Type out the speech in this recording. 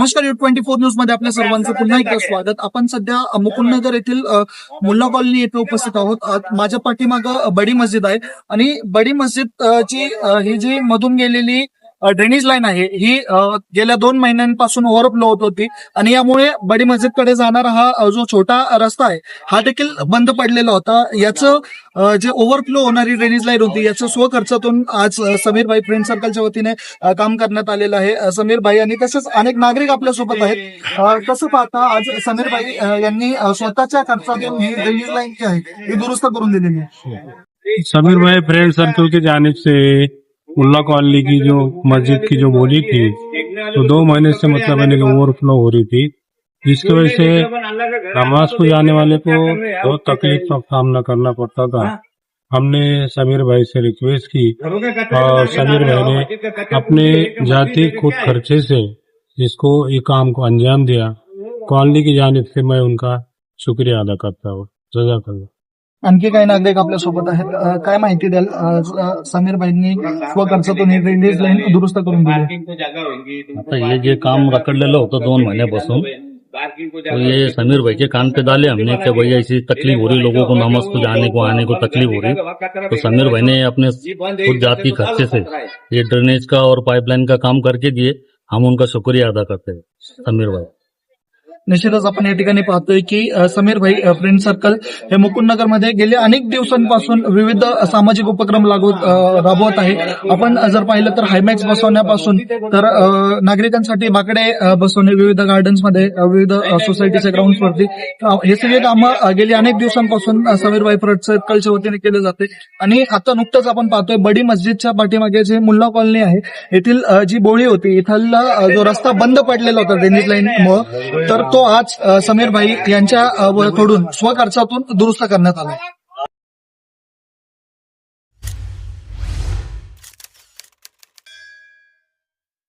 नमस्कार you twenty four न्यूजमध्ये आपल्या सर्वांचं पुन्हा एकदा स्वागत. आपण सध्या मुकुंदनगर येथील मुल्ला कॉलनी येथे उपस्थित आहोत. माझ्या पाठीमागं बडी मस्जिद आहे. आणि बडी मस्जिद ची ही जी मधून गेलेली ड्रेनेज लाईन आहे. ही गेल्या दोन महिन्यांपासून ओव्हरफ्लो होत होती आणि यामुळे बडी मस्जिदकडे जाणारा हा जो छोटा रस्ता आहे हा देखील बंद पडलेला होता. याचं जे ओव्हरफ्लो होणारी ड्रेनेज लाईन होती याचं स्वखर्चातून आज अ, समीर भाई फ्रेंड सर्कलच्या वतीने काम करण्यात आलेलं आहे. समीरभाई समीर भाई आणि तसेच अनेक नागरिक आपल्यासोबत आहेत कसं पाहता आज समीर भाई यांनी स्वतःच्या खर्चातून ही ड्रेनेज लाईन जी आहे ही दुरुस्त करून दिलेली आहे. समीर भाई फ्रेंड सर्कल की जाने से मुल्ला कॉलोनी की जो मस्जिद की जो बोली थी तो दो महीने से मतलब यानी कि ओवरफ्लो हो रही थी, जिसकी वजह से नमाज़ को जाने वाले को बहुत तकलीफ़ का सामना करना पड़ता था। हमने समीर भाई से रिक्वेस्ट की और समीर भाई ने अपने जाति खुद खर्चे से इसको ये काम को अंजाम दिया। कॉलोनी की जानिब से मैं उनका शुक्रिया अदा करता हूँ। जजाकल्ला आणखी काही नागरिक आपल्या सोबत आहेत काय माहिती द्याल? समीर भाईंनी स्वखर्चातून ही ड्रेनेज लाईन दुरुस्त करून दिली. आता हे जे काम रखडलेलं होतं दोन महिन्यापासून तो ये समीर भाई के कान पे डाले हमने कि भैया ऐसी तकलीफ़ हो रही लोगों को नमाज़ को जाने को आने को तकलीफ़ हो रही। तो समीर भाई ने अपने खुद जाती खर्चे से ये ड्रेनेज का और पाइपलाइन का काम करके दिए। हम उनका शुक्रिया अदा करते हैं समीर भाई निश्चितच आपण या ठिकाणी पाहतोय की समीर भाई फ्रेंड सर्कल हे मुकुंदनगरमध्ये गेले अनेक दिवसांपासून विविध सामाजिक उपक्रम लागू राबवत आहे. आपण जर पाहिलं तर हायमॅक्स बसवण्यापासून तर नागरिकांसाठी बाकडे बसवणे विविध गार्डन्समध्ये विविध सोसायटीच्या ग्राउंड वरती हे सगळे कामं गेली अनेक दिवसांपासून समीर भाई फ्रेंड सर्कलच्या वतीने केले जाते. आणि आता नुकतंच आपण पाहतोय बडी मस्जिदच्या पाठीमागे जे मुल्ला कॉलनी आहे येथील जी बोळी होती इथला जो रस्ता बंद पडलेला होता ड्रेनेज लाईन मुळे तर तो आज समीर भाई यांच्या कडून स्वखर्चातून दुरुस्त करण्यात आला